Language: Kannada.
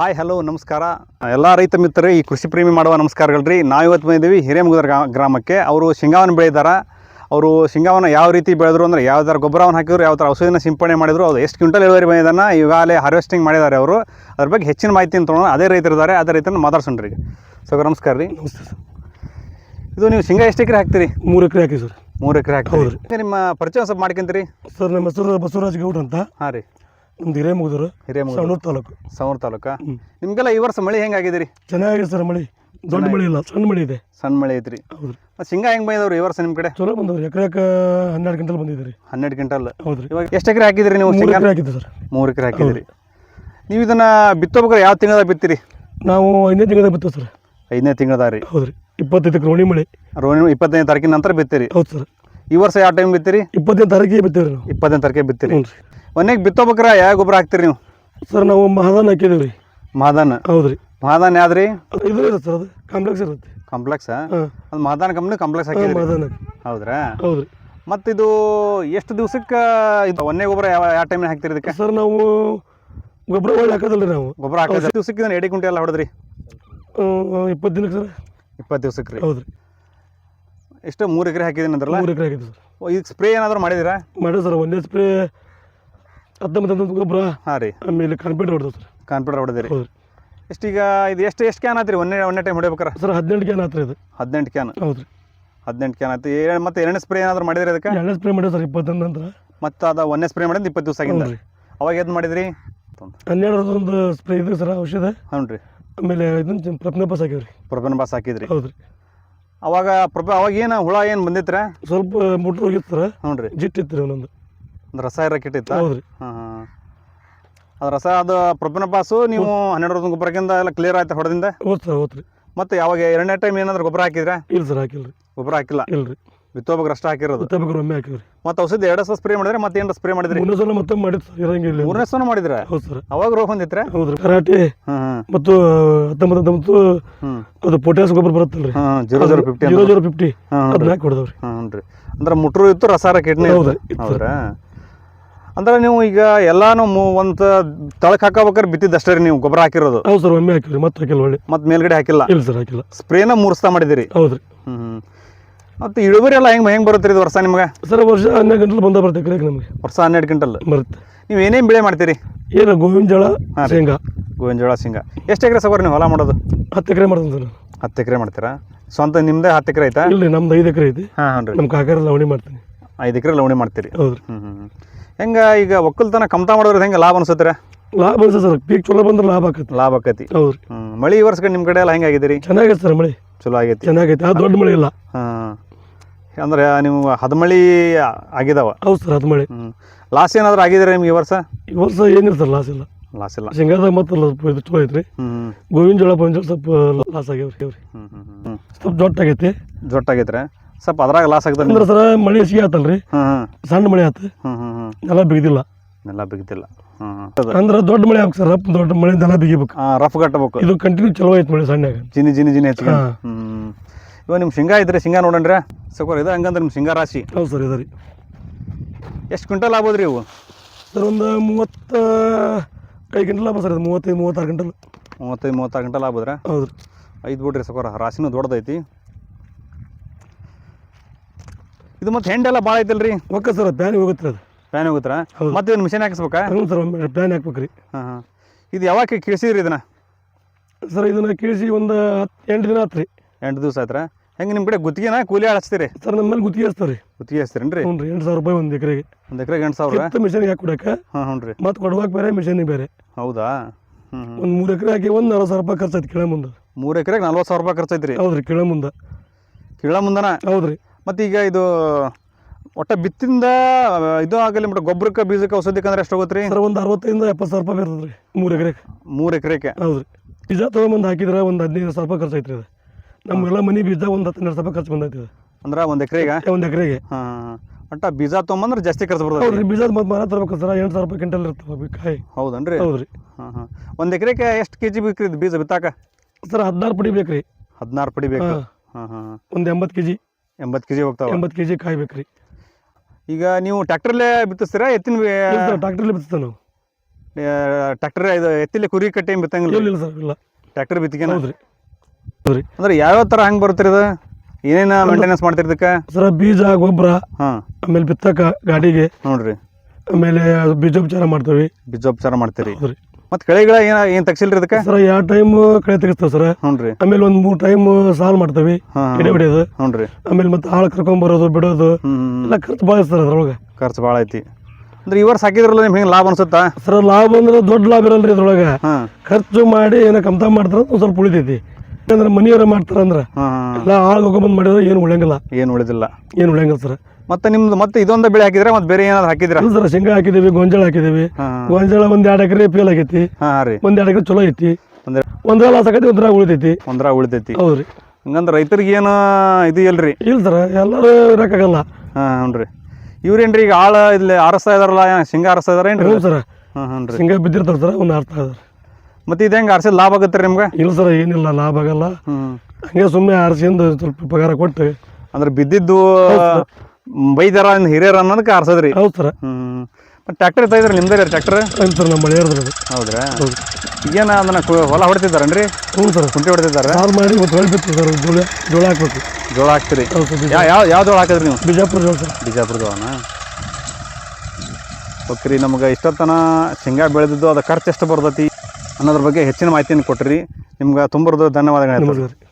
ಹಾಯ್ ಹಲೋ ನಮಸ್ಕಾರ. ಎಲ್ಲ ರೈತ ಮಿತ್ರರು ಈ ಕೃಷಿ ಪ್ರೇಮಿ ಮಾಡುವ ನಮಸ್ಕಾರಗಳ್ರಿ. ನಾವು ಇವತ್ತು ಬಂದಿದ್ದೀವಿ ಹಿರೇಮುಗದ ಗ್ರಾ ಗ್ರಾಮಕ್ಕೆ. ಅವರು ಶೇಂಗಾವನ್ನು ಬೆಳೆದಾರ ಅವರು ಶೇಂಗಾವನ್ನು ಯಾವ ರೀತಿ ಬೆಳೆದ್ರು ಅಂದರೆ ಯಾವ್ದಾರ ಥರ ಗೊಬ್ಬರವನ್ನು ಹಾಕಿದ್ರು ಯಾವ ಥರ ಔಷಧಿನ ಸಿಂಪಡಣೆ ಮಾಡಿದ್ರು ಅದು ಎಷ್ಟು ಕ್ವಿಂಟಲ್ ಇಳುವರಿ ಬಂದಿದ್ದಾನ ಈಗಾಗಲೇ ಹಾರ್ವೆಸ್ಟಿಂಗ್ ಮಾಡಿದ್ದಾರೆ ಅವರು. ಅದ್ರ ಬಗ್ಗೆ ಹೆಚ್ಚಿನ ಮಾಹಿತಿನ ತೊಗೊಂಡು ಅದೇ ರೈತರಿದ್ದಾರೆ ಅದೇ ರೈತರನ್ನ ಮಾತಾಡ್ಸೋಣ್ರಿ ರೀ. ಸೊ ನಮಸ್ಕಾರ ರೀ. ಇದು ನೀವು ಶೇಂಗಾ ಎಷ್ಟು ಎಕರೆ ಹಾಕ್ತೀರಿ? ಮೂರು ಎಕರೆ ಹಾಕಿ ಸರ್. ಮೂರು ಎಕರೆ ಹಾಕ್ತೀರಿ. ನಿಮ್ಮ ಪರಿಚಯ ಸ್ವಲ್ಪ ಮಾಡ್ಕೊಂತೀರಿ. ಸರ್ ನಮ್ಮ ಹೆಸರು ಬಸವರಾಜ್ ಗೌಡ್ ಅಂತ. ಹಾಂ ರೀ. ನಮ್ದು ಹಿರೇಮುಗದೂರು ಹಿರೇಮುಗ ಸಣ್ಣೂರು ತಾಲೂಕು. ಸವರ್ ತಾಲೂಕಾ. ನಿಮಗೆಲ್ಲ ಈ ವರ್ಷ ಮಳೆ ಹೆಂಗಾಗಿದ್ದೀರಿ? ಚೆನ್ನಾಗಿದೆ ಸರ್ ಮಳೆ. ದೊಡ್ಡ ಮಳೆ ಇಲ್ಲ ಸಣ್ಣ ಮಳೆ ಇದೆ. ಸಣ್ಣ ಮಳೆ ಐತ್ರಿ. ಹೌದ್ರಿ. ಮತ್ತೆ ಶೇಂಗಾ ಹೆಂಗೆ ಬಂದವ್ರಿ ಈ ವರ್ಷ ನಿಮ್ಮ ಕಡೆ? ಚಲೋ ಬಂದವ್ರಿ ಎಕರೆಕ್ಕೆ ಹನ್ನೆರಡು ಗಂಟಲ್ ಬಂದಿದ್ರಿ. ಹನ್ನೆರಡು ಕ್ವಿಂಟಲ್ ಹೌದ್ರಿ. ಇವಾಗ ಎಷ್ಟು ಎಕರೆ ಹಾಕಿದ್ರಿ ನೀವು ಮೂರು ಶೇಂಗಾ? ಎಕರೆ ಹಾಕಿದ್ದೆ ಸರ್. ಮೂರು ಎಕರೆ ಹಾಕಿದ್ರಿ. ನೀವು ಇದನ್ನ ಬಿತ್ತಬೇಕಾದ್ರೆ ಯಾವ ತಿಂಗಳ ಬಿತ್ತಿರಿ? ನಾವು ಐದನೇ ತಿಂಗಳ ಬಿತ್ತೇವೆ ಸರ್. ಐದನೇ ತಿಂಗಳದ ರೀ. ಹೌದ್ರಿ. ಇಪ್ಪತ್ತೈದು ರೋಣಿ ಮಳೆ. ರೋಹಿಣಿ ಇಪ್ಪತ್ತೈದು ತಾರೀಕಿನ ನಂತರ ಬಿತ್ತಿರಿ. ಹೌದು ಸರ್. ಈ ವರ್ಷ ಯಾವ ಟೈಮ್ ಬಿತ್ತಿರಿ? ಇಪ್ಪತ್ತೈದು ತಾರೀಕಿಗೆ ಬಿತ್ತೇವ್ರಿ ನಾವು. ಇಪ್ಪತ್ತೈದು ತಾರೀಕಿಗೆ ಬಿತ್ತೀರಿ. ಹ್ಞೂ ರೀ. ಒಂದೇಗೆ ಬಿತ್ತೋಬೇಕ್ರ ಯಾವ ಗೊಬ್ಬರ ಹಾಕ್ತೀರಿ ನೀವು? ಸರ್ ನಾವು ಮಹದಾನ ಹಾಕಿದ್ದೀವಿ ರೀ. ಮಹಾದಾನ? ಹೌದ್ರಿ. ಮಹಾದಾನ ಯಾವ್ದ್ರಿ? ಅದು ಇದು ಇರುತ್ತೆ ಸರ್ ಅದು ಕಾಂಪ್ಲೆಕ್ಸ್ ಇರುತ್ತೆ. ಕಾಂಪ್ಲೆಕ್ಸ್ ಹಾಂ. ಅದು ಮಾದಾನ ಕಂಪ್ನಿ ಕಾಂಪ್ಲೆಕ್ಸ್ ಹಾಕಿದ್ರಿ ಮಹದಾನ. ಹೌದ್ರಾ? ಹೌದ್ರಿ. ಮತ್ತು ಇದು ಎಷ್ಟು ದಿವ್ಸಕ್ಕೆ ಇದು ಒಂದೇ ಗೊಬ್ಬರ ಯಾವ ಯಾವ ಟೈಮ್ ಹಾಕ್ತೀರಿ ಇದಕ್ಕೆ? ಸರ್ ನಾವು ಗೊಬ್ಬರ ಒಳ್ಳೆ ಹಾಕೋದಿಲ್ಲ ರೀ ನಾವು. ಗೊಬ್ಬರ ಹಾಕಿದ್ರೆ ದಿವ್ಸಕ್ಕೆ ಇದನ್ನ ಎಡೆ ಕುಂಟೆ ಎಲ್ಲ ಹೊಡೆದ್ರಿ? ಇಪ್ಪತ್ತು ದಿನಕ್ಕೆ ಸರ್. ಇಪ್ಪತ್ತು ದಿವ್ಸಕ್ಕೆ ರೀ. ಹೌದ್ರಿ. ಎಷ್ಟು ಮೂರು ಎಕರೆ ಹಾಕಿದ್ದೀನಿ ಅಂದ್ರಲ್ಲ ಮೂರು ಎಕರೆ ಹಾಕಿದ್ವಿ ಸರ್. ಈಗ ಸ್ಪ್ರೇ ಏನಾದರೂ ಮಾಡಿದ್ದೀರಾ? ಮಾಡಿ ಸರ್ ಒಂದೇ ಸ್ಪ್ರೇ ಹತ್ತೊಂಬತ್ತು ಹತ್ತೊಂಬತ್ತು ಗೊಬ್ಬರ ಹಾಂ ರೀ. ಆಮೇಲೆ ಕಾಂಪ್ಯೂಟರ್ ಹೊಡೆದು ಸರ್. ಕಾನ್ಫಿಡರ್ ಹೊಡೆದಿರಿ. ಹೌದ್ರಿ ಎಷ್ಟು ಈಗ ಇದು ಎಷ್ಟು ಎಷ್ಟು ಕ್ಯಾನ್ ಆತ್ರಿ? ಒಂದೇ ಒಂದೇ ಟೈಮ್ ಹೊಡಿಬೇಕಾರೆ? ಸರ್ ಹದಿನೆಂಟು ಕ್ಯಾನ್ ಆತ್ರಿ ಇದು ಹದಿನೆಂಟು ಕ್ಯಾನ್ ಹೌದ್ರಿ ಹದಿನೆಂಟು ಕ್ಯಾನ್ ಆಯ್ತು ಏ ಮತ್ತೆ ಎರಡನೇ ಸ್ಪ್ರೇ ಏನಾದ್ರು ಮಾಡಿದ್ರಿ ಅದಕ್ಕೆ? ಎರಡನೇ ಸ್ಪ್ರೇ ಮಾಡಿ ಸರ್ ಇಪ್ಪತ್ತೊಂದು ನಂತರ. ಮತ್ತು ಅದು ಒಂದೇ ಸ್ಪ್ರೇ ಮಾಡಿದ್ರೆ ಇಪ್ಪತ್ತು ದಿವಸ ಆಗಿಂದ. ರೀ. ಅವಾಗ ಏನು ಮಾಡಿದ್ರಿ? ಹನ್ನೆರಡು ಒಂದು ಸ್ಪ್ರೇ ಇದೆ ಸರ್ ಔಷಧ. ಹ್ಞೂ ರೀ. ಆಮೇಲೆ ಇದನ್ನ ಪ್ರಪ್ನ ಪಾಸ್ ಹಾಕಿವ್ರಿ ಪ್ರೊಪೆನ್ ಬಾಸ್ ಹಾಕಿದ್ರಿ. ಹೌದ್ರಿ ಅವಾಗ ಪ್ರೊಪ ಅವಾಗ ಏನು ಹುಳ ಏನು ಬಂದಿತ್ರ? ಸ್ವಲ್ಪ ಮುಟ್ರು ಹೋಗಿತ್ತು ಸರ್. ಹ್ಞೂ ರೀ. ಜಿಟ್ಟಿತ್ತು ರೀ ಒಂದೊಂದು. ಒಂದು ರಸ ಇರೋ ಕಿಟ್ಟಿತ್ತ ಹೌದ್ರಿ. ಹಾಂ ಹಾಂ. ಅದು ರಸ ಅದು ಪ್ರೊಪಿನ ಪಾಸು ನೀವು ಹನ್ನೆರಡು ವರ್ಷದ ಗೊಬ್ಬರಕ್ಕಿಂತ ಎಲ್ಲ ಕ್ಲಿಯರ್ ಆಯ್ತು ಹೊಡೆದಿಂದ? ಹೌದು ಸರ್ ಹೌದ್ರಿ ಮತ್ತು ಯಾವಾಗ ಎರಡನೇ ಟೈಮ್ ಏನಾದರೂ ಗೊಬ್ಬರ ಹಾಕಿದ್ರೆ? ಇಲ್ಲ ಸರ್ ಹಾಕಿಲ್ರಿ ಗೊಬ್ಬರ ಹಾಕಿಲ್ಲ? ಇಲ್ರಿ. ಬಿತ್ತೋಬೇಕು ಅಷ್ಟ ಹಾಕಿರೋದು? ಮುತ್ತಬೇಕು ಒಮ್ಮೆ ಹಾಕಿವ್ರಿ ಮತ್ತೆ ಔಷಧಿ ಎರಡು ಸಲ ಸ್ಪ್ರೇ ಮಾಡಿದ್ರೆ ಮತ್ತೆ ಏನು ಸ್ಪ್ರೇ ಮಾಡಿದ್ರಿ? ಮೂರನೇ ಸಲ ಮತ್ತೆ ಮಾಡಿದ್ದು ಸರ್ ಇರಂಗಿಲ್ಲ ಮೂರನೇ ಸಲ ಮಾಡಿದ್ರ? ಹೌದು ಸರ್. ಅವಾಗ ರೋಗ ಬಂದಿತ್ರ ಹೌದ್ರಿ ಕರಾಟೆ ಹಾಂ ಮತ್ತು ಹತ್ತೊಂಬತ್ತು ಹತ್ತೊಂಬತ್ತು ಅದು ಪೊಟ್ಯಾಸ್ ಗೊಬ್ಬರ ಬರುತ್ತಲ್ರಿ. ಹಾಂ zero zero fifty zero zero fifty ಅದನ್ನ ಹಾಕಿ ಹೊಡೆದವ್ರಿ. ಹ್ಞೂ ರೀ. ಅಂದ್ರೆ ಮುಟ್ರು ಇತ್ತು ರಸಾರ ಕಿಡ್ನಿ ಹೌದು, ಇತ್ತು. ಹೌದ್ರಾ ಅಂದ್ರೆ ನೀವು ಈಗ ಎಲ್ಲಾನು ಒಂದ್ ತಳಕ್ ಹಾಕಬೇಕಾದ್ರೆ ಬಿತ್ತಿದ್ದಷ್ಟೇ ರೀ ನೀವು ಗೊಬ್ಬರ ಹಾಕಿರೋದು. ಹೌದು ಸರ್ ಒಮ್ಮೆ ಹಾಕಿವ್ರಿ ಮತ್ತೆ ಹಾಕಿಲ್ಲ ಒಳ್ಳೆ. ಮತ್ತೆ ಮೇಲ್ಗಡೆ ಹಾಕಿಲ್ಲ? ಇಲ್ಲ ಸರ್ ಹಾಕಿಲ್ಲ. ಸ್ಪ್ರೇನ ಮೂರ್ಸ್ತಾ ಮಾಡಿದಿರಿ ಹೌದ್ರಿ ಹ್ಮ್ ಮತ್ತು ಇಳುವರಿ ಎಲ್ಲ ಹೆಂಗ್ ಹೆಂಗ್ ಬರುತ್ತೆ ರೀ ಇದು ವರ್ಷ ನಿಮ್ಗೆ? ಸರ್ ವರ್ಷ ಹನ್ನೆರಡು ಗಂಟಲು ಬಂದ ಬರುತ್ತೆ ಎಕರೆಗೆ ನಮಗೆ. ವರ್ಷ ಹನ್ನೆರಡು ಕ್ವಿಂಟಲ್ ಬರುತ್ತೆ. ನೀವು ಏನೇನು ಬೆಳೆ ಮಾಡ್ತೀರಿ? ಏನು ಗೋವಿನ ಜೋಳ ಹಾಂ ರೀ. ಶೇಂಗಾ. ಗೋವಿನ ಜೋಳ ಶೇಂಗಾ. ಎಷ್ಟು ಎಕರೆ ಸಗೋರಿ ನೀವು ಹೊಲ ಮಾಡೋದು? ಹತ್ತು ಎಕರೆ ಮಾಡ್ತೀನಿ ಸರ್. ಹತ್ತು ಎಕರೆ ಮಾಡ್ತೀರಾ? ಸ್ವಂತ ನಿಮ್ದೆ ಹತ್ತು ಎಕರೆ ಐತಾ ಇಲ್ಲ ನಮ್ದು ಐದು ಎಕರೆ ಐತಿ. ಹಾಂ ಹ್ಞೂ ರೀ. ನಮ್ಮ ಕಾಕಾರ ಲವಣಿ ಮಾಡ್ತೀನಿ. ಐದು ಎಕರೆ ಲವಣಿ ಮಾಡ್ತೀರಿ. ಹೌದ್ರಿ ಹ್ಞೂ ಹ್ಞೂ ಹೆಂಗೆ ಈಗ ಒಕ್ಕಲ್ತನ ಕಮ್ತಾ ಮಾಡಿದ್ರೆ ಹೆಂಗೆ ಲಾಭ ಅನ್ಸುತ್ತೆ ಲಾಭ ಅನ್ಸುತ್ತೆ ಸರ್ ಪೀಕ್ ಚಲೋ ಬಂದ್ರೆ ಲಾಭ ಆಕತಿ. ಲಾಭ ಆಕತಿ. ಹೌದು ಮಳೆ ಈ ವರ್ಷಕ್ಕೆ ನಿಮ್ಮ ಕಡೆ ಎಲ್ಲ ರೀ ಚೆನ್ನಾಗೈತೆ ಸರ್ ಮಳೆ. ಚಲೋ ಆಗೈತಿ. ಚೆನ್ನಾಗೈತೆ ಆ ದೊಡ್ಡ ಮಳೆ ಇಲ್ಲ ಹಾಂ ಅಂದ್ರೆ ನೀವು ಹದಮಳಿ ಆಗಿದಾವ? ಹೌದು ಸರ್ ಹದಮಳಿ. ಲಾಸ್ ಏನಾದರೂ ಆಗಿದ್ರೆ ನಿಮ್ಗೆ ಈ ವರ್ಷ? ಈ ವರ್ಷ ಏನಿಲ್ಲ ಸರ್ ಲಾಸ್ ಇಲ್ಲ. ಲಾಸ್ ಇಲ್ಲ. ಶೇಂಗಾದಾಗ ಮತ್ತೆ ಚಲೋ ಐತ್ರಿ. ಗೋವಿನ ಜೋಳ ಜೋಳ ಸ್ವಲ್ಪ ಲಾಸ್ ಆಗ್ಯಾವ್ರಿ ಹ್ಞೂ ಸ್ವಲ್ಪ ದೊಡ್ಡ ಆಗೈತಿ ಜೊಟ್ಟಾಗೈತ್ರೆ ಸ್ವಲ್ಪ ಅದ್ರಾಗ ಲಾಸ್ ಆಗ್ತದೆ ಅಂದ್ರೆ ಸರ ಮಳೆ ಹೆಚ್ಚಿಗೆ ಆತಲ್ರಿ. ಸಣ್ಣ ಮಳೆ ಆತು. ಹ್ಞೂ ಹ್ಞೂ ಹ್ಞೂ ನೆಲ ಬಿಗಿದಿಲ್ಲ. ನೆಲ ಬಿಗಿದಿಲ್ಲ. ಅಂದ್ರೆ ದೊಡ್ಡ ಮಳೆ ಆಗ್ಬೇಕು ಸರ್ ದೊಡ್ಡ ಮಳೆ ನೆಲ ಬಿಗಿಬೇಕು. ಹಾಂ ರಫ್ ಕಟ್ಟಬೇಕು. ಇದು ಕಂಟಿನ್ಯೂ ಚಲೋ ಐತೆ ಮಳೆ ಸಣ್ಣ ಜಿನಿ ಜಿನಿ ಜಿನಿ ಹೆಚ್ಚಿಗೆ. ಹಾ. ಹ್ಞೂ ಇವಾಗ ನಿಮ್ಮ ಶೇಂಗಾ ಇದ್ರೆ ಶೇಂಗಾ ನೋಡಣ್ರಿ. ಸಕೋರ್ ಇದು ಹಂಗಂದ್ರೆ ನಿಮ್ಮ ಶೇಂಗಾ ರಾಶಿ. ಹೌದು ಸರ್ ಇದೆ ರೀ. ಎಷ್ಟು ಕ್ವಿಂಟಲ್ ಆಗ್ಬೋದು ರೀ ಇವು? ಸರ್ ಒಂದು ಮೂವತ್ತ ಕೈ ಗಂಟೆ ಲಾಭ ಸರ್ ಇದು ಮೂವತ್ತೈದು ಮೂವತ್ತಾರು ಗಂಟೆ ಮೂವತ್ತೈದು ಮೂವತ್ತಾರು ಗಂಟಲ್ ಆಗ್ಬೋದ್ರಾ? ಹೌದು ಐದು ಬಿಡ್ರಿ ಸಕೋರ ರಾಶಿನೂ ದೊಡ್ಡದೈತಿ. ಇದು ಮತ್ತೆ ಹೆಂಡೆಲ್ಲ ಭಾಳ ಐತಲ್ರಿ? ಓಕೆ ಸರ್ ಪ್ಯಾನ್ ಹೋಗುತ್ತೆ ಅದು. ಫ್ಯಾನ್ ಹೋಗುತ್ತಾ? ಹೌದು. ಮತ್ತೆ ಇದನ್ನ ಮಿಷನ್ ಹಾಕಿಸ್ಬೇಕಾ? ಹ್ಞೂ ಸರ್ ಒಂದು ಪ್ಯಾನ್ ಹಾಕ್ಬೇಕ್ರಿ. ಹಾಂ ಹಾಂ. ಇದು ಯಾವಾಗ ಕಿಳಿಸಿದ್ರಿ ಇದನ್ನ? ಸರ್ ಇದನ್ನ ಕೇಳಿಸಿ ಒಂದು ಹತ್ತು ಎಂಟು ದಿನ ಆತ್ರಿ. ಎಂಟು ದಿವಸ ಆತ್ರ? ಹೆಂಗೆ ನಿಮ್ಮ ಕಡೆ ಗುತ್ತಿಗೆನ ಕೂಲಿ ಹಚ್ತೀರಿ ಸರ್ ನಮ್ಮಲ್ಲಿ ಗುತ್ತಿಗೆ ಹಚ್ತಾರೆ ಗುತ್ತಿಗೆ ಹಚ್ತೀರೇನ್ರಿ? ಹ್ಞೂ ರೀ ಎಂಟು ಸಾವಿರ ರೂಪಾಯಿ ಒಂದು ಎಕರೆಗೆ. ಒಂದು ಎಕರೆಗೆ ಎಂಟು ಸಾವಿರ? ಕಿತ್ತು ಮಿಷನ್ಗೆ ಹಾಕಿ ಕೊಡಕ್ಕೆ ಹಾಂ ಹ್ಞೂ ರೀ ಮತ್ತು ಕೊಡುವಾಗ ಬೇರೆ ಮಿಷನ್ ಬೇರೆ. ಹೌದಾ? ಹ್ಞೂ ಹ್ಞೂ ಒಂದು ಮೂರು ಎಕರೆ ಹಾಕಿ ಒಂದು ನಲ್ವತ್ತು ಸಾವಿರ ರೂಪಾಯಿ ಖರ್ಚಾಯ್ತು ಕೆಳ ಮುಂದೆ. ಮೂರು ಎಕರೆಗೆ ನಲ್ವತ್ತು ಸಾವಿರ ರೂಪಾಯಿ ಖರ್ಚೈತ್ರಿ ಹೌದು ರೀ ಕೆಳ ಮುಂದೆ. ಕೀಳ ಮುಂದನ? ಹೌದು ರೀ ಮತ್ತು ಈಗ ಇದು ಒಟ್ಟ ಬಿತ್ತಿಂದ ಇದು ಆಗಲಿ ಬಿಟ್ಟು ಗೊಬ್ಬರಕ್ಕೆ ಬೀಜಕ್ಕೆ ಔಷಧಿಕ್ಕೆ ಅಂದ್ರೆ ಎಷ್ಟು ಹೋಗುತ್ತೆ ರೀ ಸರ್ ಒಂದು ಅರವತ್ತರಿಂದ ಎಪ್ಪತ್ತು ಸಾವಿರ ರೂಪಾಯಿ ಬರ್ತದೆ ರೀ ಮೂರು ಎಕರೆಗೆ. ಮೂರು ಎಕರೆಗೆ? ಹೌದು ರೀ ಬೀಜ ತೊಗೊಂಬಂದು ಹಾಕಿದ್ರೆ ಒಂದು ಹದಿನೈದು ಸಾವಿರ ರೂಪಾಯಿ ಖರ್ಚು ಐತ್ರಿ ಅದು. ನಮ್ಗೆಲ್ಲ ಮನೆ ಬೀಜ ಒಂದು ಹತ್ತೆರಡು ಸಾವಿರ ರೂಪಾಯಿ ಖರ್ಚು ಬಂದೈತಿ ಅಂದ್ರೆ ಒಂದು ಎಕರೆಗೆ? ಒಂದು ಎಕರೆಗೆ. ಹಾಂ ಒಟ್ಟ ಬೀಜ ತೊಗೊಂಬಂದ್ರೆ ಜಾಸ್ತಿ ಖರ್ಚು ಹೌದು ಬರ್ತದೆ ರೀ ಬೀಜ ಮತ್ತು ಮಾರ ತರಬೇಕು ಸರ್ ಎಂಟು ಸಾವಿರ ರೂಪಾಯಿ ಕ್ವಿಂಟಲ್ ಇರ್ತವೆ ಕಾಯಿ. ಹೌದನ್ರಿ? ಹೌದು ರೀ ಹಾಂ ಹಾಂ. ಒಂದು ಎಕರೆಗೆ ಎಷ್ಟು ಕೆ ಜಿ ಬೇಕು ಇದು ಬೀಜ ಬಿತ್ತಾಕ? ಸರ್ ಹದಿನಾರು ಪಡಿ ಬೇಕು ರೀ ಹದಿನಾರು ಪಡಿ ಬೇಕು. ಹಾಂ. ಹಾಂ ಒಂದು ಎಂಬತ್ತು ಕೆ ಜಿ ಎಂಬತ್ತು ಕೆ ಜಿ ಹೋಗ್ತಾವ. ಎಂಬತ್ತು ಕೆ ಜಿ ಕಾಯಿ ಬೇಕ್ರಿ ಈಗ ನೀವು ಟ್ರ್ಯಾಕ್ಟರ್ಲೇ ಬಿತ್ತಿಸ್ತೀರಾ ಎತ್ತಿನ ಟ್ರಾಕ್ಟ್ರಲ್ಲಿ ಬಿತ್ತ ನಾವು. ಟ್ರ್ಯಾಕ್ಟರ್ ಇದು ಎತ್ತಿಲಿ ಕುರಿ ಕಟ್ಟಿ ಏನ್ ಬಿತ್ತಂಗಿಲ್ಲ? ಇಲ್ಲ ಸರ್ ಇಲ್ಲ. ಟ್ರ್ಯಾಕ್ಟರ್ ಬಿತ್ತಿಗೆ ಹೌದ್ರಿ. ಹೌದ್ರಿ. ಅಂದ್ರೆ ಯಾವ್ಯಾವ ಥರ ಹಂಗೆ ಬರುತ್ತೀರಿ ಇದು? ಏನೇನು ಮೇಂಟೆನೆನ್ಸ್ ಮಾಡ್ತೀರಿ ಇದಕ್ಕೆ? ಸರ ಬೀಜ ಗೊಬ್ಬರ ಹಾಂ. ಆಮೇಲೆ ಬಿತ್ತಕ ಗಾಡಿಗೆ ನೋಡ್ರಿ. ಆಮೇಲೆ ಬೀಜೋಪಚಾರ ಮಾಡ್ತೀವಿ. ಬೀಜೋಪಚಾರ ಮಾಡ್ತೀರಿ. ಹೌದ್ರಿ. ಮತ್ತು ಕಳೆಗಳ ಏನ ಏನ್ ತೆಗ್ಸಿಲ್ರಿ ಅದಕ್ಕೆ ಸರ್ ಯಾವ ಟೈಮ್ ಕಳೆ ತೆಗಿಸ್ತೇವೆ ಸರ್. ಹುನ್ರಿ. ಆಮೇಲೆ ಒಂದ್ ಮೂರ್ ಟೈಮ್ ಸಾಲ್ ಮಾಡ್ತೇವಿ ಎಡೆ ಬಿಡೋದು ಹ್ಞೂ ರೀ ಆಮೇಲೆ ಮತ್ತೆ ಆಳು ಕರ್ಕೊಂಬರೋದು ಬಿಡೋದು ಹ್ಞೂ ಎಲ್ಲ ಖರ್ಚು ಭಾಳ ಸರ್ ಅದ್ರೊಳಗೆ. ಖರ್ಚು ಭಾಳ ಐತಿ. ಅಂದ್ರೆ ಈ ವರ್ಷ ಹಾಕಿದ್ರಲ್ಲ ನಿಮ್ಗೆ ಹೆಂಗ್ ಲಾಭ ಅನ್ಸುತ್ತಾ? ಸರ್ ಲಾಭ ಅಂದ್ರೆ ದೊಡ್ಡ ಲಾಭ ಇರಲ್ರಿ ಅದ್ರೊಳಗೆ ಖರ್ಚು ಮಾಡಿ ಏನ ಕಮ್ತ ಮಾಡ್ತಾರ ಒಂದ್ ಸ್ವಲ್ಪ ಉಳಿತೈತಿ. ಯಾಕಂದ್ರೆ ಮನಿಯವರ ಮಾಡ್ತಾರ ಅಂದ್ರ ಆಳ್ ಎಲ್ಲ ಆಳು ಬಂದ್ ಮಾಡಿದ್ರೆ ಏನು ಉಳಿಯಂಗಿಲ್ಲ. ಏನು ಉಳಿದಿಲ್ಲ. ಏನು ಉಳಿಯಂಗಿಲ್ಲ ಸರ್. ಮತ್ತೆ ನಿಮ್ದು ಮತ್ತೆ ಇದೊಂದು ಬೆಳೆ ಹಾಕಿದ್ರೆ ಮತ್ತೆ ಬೇರೆ ಏನಾದ್ರು ಹಾಕಿದ್ರ? ಸರ್ ಶೇಂಗಾ ಹಾಕಿದೀವಿ ಗೊಂಜಾಳ ಹಾಕಿದೀವಿ ಹಾಂ. ಗೊಂಜಾಳ ಒಂದ್ ಎರಡು ಎಕರೆ ಫೇಲ್ ಆಗೈತಿ. ಹಾಂ ಹಾಂ ರೀ. ಒಂದ್ ಎರಡು ಎಕರೆ ಚಲೋ ಐತಿ. ಅಂದ್ರೆ ಒಂದ್ರ ಲಾಸ್ ಆಗೈತಿ ಒಂದ್ರ ಉಳಿತೈತಿ. ಒಂದ್ರ ಉಳಿತೈತಿ. ಹೌದ್ರಿ ಹಂಗಂದ್ರೆ ರೈತರಿಗೆ ಏನು ಇದು ಇಲ್ರಿ? ಇಲ್ಲ ಸರ್ ಎಲ್ಲರೂ ಇರಕಾಗಲ್ಲ ಹೌನ್ರಿ ಹ್ಞೂ ರೀ. ಇವ್ರೇನ್ರಿ ಈಗ ಆಳ ಇಲ್ಲಿ ಆರಸ್ತಾ ಇದಾರಲ್ಲ ಶೇಂಗಾ ಆರಸ್ತಾ ಇದಾರ ಏನ್ರಿ? ಸರ್. ಹಾಂ ಹ್ಞೂ ರೀ. ಶೇಂಗಾ ಬಿದ್ದಿರ್ತಾರ ಸರ್ ಒಂದು ಅರ್ಥ ಅದ ಮತ್ತೆ ಇದು ಹೆಂಗೆ ಆರ್ಸಿದ್ ಲಾಭ ಆಗುತ್ತೆ ನಿಮ್ಗೆ? ಇಲ್ಲ ಸರ್ ಏನಿಲ್ಲ ಲಾಭ ಆಗಲ್ಲ. ಹ್ಞೂ. ಹಂಗೆ ಸುಮ್ಮನೆ ಆರ್ಸಿಂದ ಸ್ವಲ್ಪ ಪಗಾರ ಕೊಟ್ಟು. ಅಂದ್ರೆ ಬಿದ್ದಿದ್ದು ಬೈದಾರ ಹಿರಿಯರ ಅನ್ನೋದಕ್ಕೆ ಆರ್ಸದ್ರಿ. ಹೌದು ಸರ್. ಹ್ಞೂ ಮತ್ತೆ ಟ್ರ್ಯಾಕ್ಟರ್ ಇದ್ರೆ ನಿಮ್ದೇ ಸರ್ ನಮ್ಮ ಮಳೆಯರ್ದ್ರಿ ಅದು. ಹೌದ್ರಾ? ಹೌದು. ಈಗೇನ ಅದನ್ನ ಕು- ಹೊಲ ಹೊಡಿತಿದ್ದಾರನ್ರಿ? ಹ್ಞೂ ಸರ್. ಕುಂಟಿ ಹೊಡಿತಿದ್ದಾರೆ? ಸಾರು ಮಾಡಿ ಇವತ್ತು ಹೊಳ್ ಬಿತ್ತು ಸರ್ ಜೋಳ ಜೋಳ ಹಾಕ್ಬೇಕು. ಜೋಳ ಹಾಕ್ತಿರಿ. ಹೌದು ಸರ್ ಬೀಜ ಯಾವ ಯಾವ ಯಾವ ಜೋಳ ಹಾಕಿದ್ರಿ ನೀವು? ಬಿಜಾಪುರ ಜೋಳ ಸರ್. ಬಿಜಾಪುರ ಜೋಳನ ಓಕೆ ರೀ ನಮ್ಗೆ ಇಷ್ಟೊತ್ತನ ಶೇಂಗಾ ಬೆಳೆದಿದ್ದು ಅದು ಖರ್ಚು ಎಷ್ಟು ಬರ್ತೈತಿ ಅನ್ನೋದ್ರ ಬಗ್ಗೆ ಹೆಚ್ಚಿನ ಮಾಹಿತಿಯನ್ನು ಕೊಟ್ರಿ. ನಿಮ್ಗೆ ತುಂಬ ಧನ್ಯವಾದಗಳು. ನಮಸ್ಕಾರ